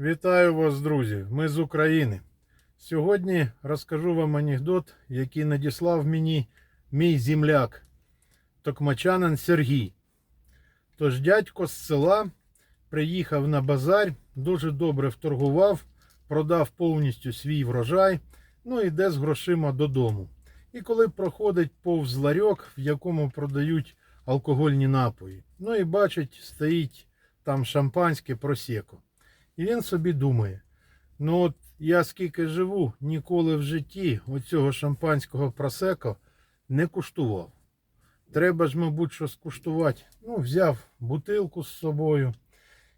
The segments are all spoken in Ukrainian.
Вітаю вас, друзі! Ми з України. Сьогодні розкажу вам анекдот, який надіслав мені мій земляк, токмачанин Сергій. Тож дядько з села приїхав на базар, дуже добре вторгував, продав повністю свій врожай, ну і йде з грошима додому. І коли проходить повз ларьок, в якому продають алкогольні напої, ну і бачить, стоїть там шампанське просеко. І він собі думає: ну от я скільки живу, ніколи в житті оцього шампанського просеко не куштував. Треба ж, мабуть, що скуштувати. Ну, взяв бутилку з собою.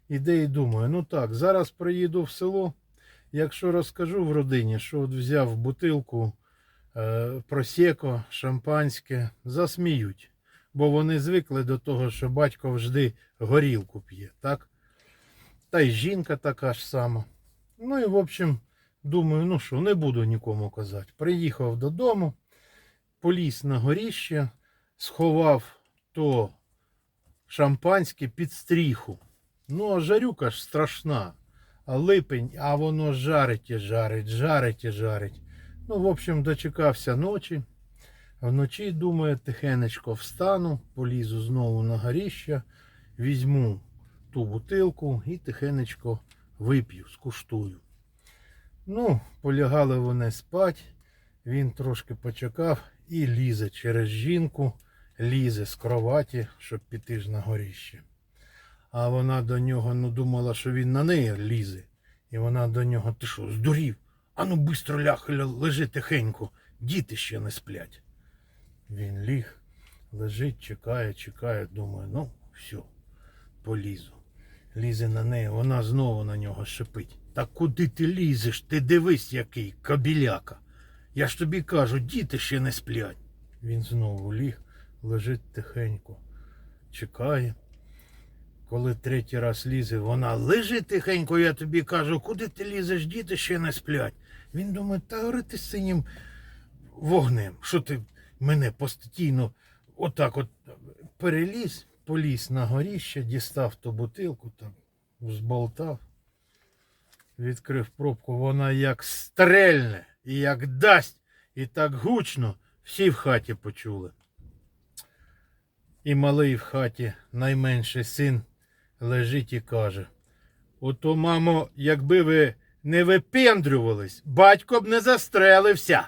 Іде і думаю, ну так, зараз приїду в село. Якщо розкажу в родині, що от взяв бутилку е, просеко, шампанське, засміють. Бо вони звикли до того, що батько завжди горілку п'є, так? Та й жінка така ж сама. Ну і в общем, думаю, ну що, не буду нікому казати. Приїхав додому, поліз на горіще, сховав то шампанське під стріху. Ну, а жарюка ж страшна. А липень, а воно жарить і жарить, жарить і жарить. Ну, в общем, дочекався ночі. Вночі, думаю, тихенечко встану, полізу знову на горіще, візьму ту бутилку і тихенечко вип'ю, скуштую. Ну, полягали вони спать, він трошки почекав і лізе через жінку, лізе з кроваті, щоб піти ж на горіще. А вона до нього ну, думала, що він на неї лізе. І вона до нього, ти що, здурів? Ану бистро ляг, лежи тихенько, діти ще не сплять. Він ліг, лежить, чекає, чекає, думає, ну, все, полізу. Лізе на неї, вона знову на нього шипить. Та куди ти лізеш? Ти дивись, який кабіляка. Я ж тобі кажу, діти ще не сплять. Він знову ліг, лежить тихенько, чекає. Коли третій раз лізе, вона лежи тихенько, я тобі кажу, куди ти лізеш, діти ще не сплять. Він думає, та гори ти з синім вогнем. Що ти мене постійно отак от переліз, поліз на горіще, дістав ту бутилку, там, зболтав, відкрив пробку, вона як стрельне, і як дасть, і так гучно, всі в хаті почули. І малий в хаті, найменший син, лежить і каже: Ото, мамо, якби ви не випендрювались, батько б не застрелився.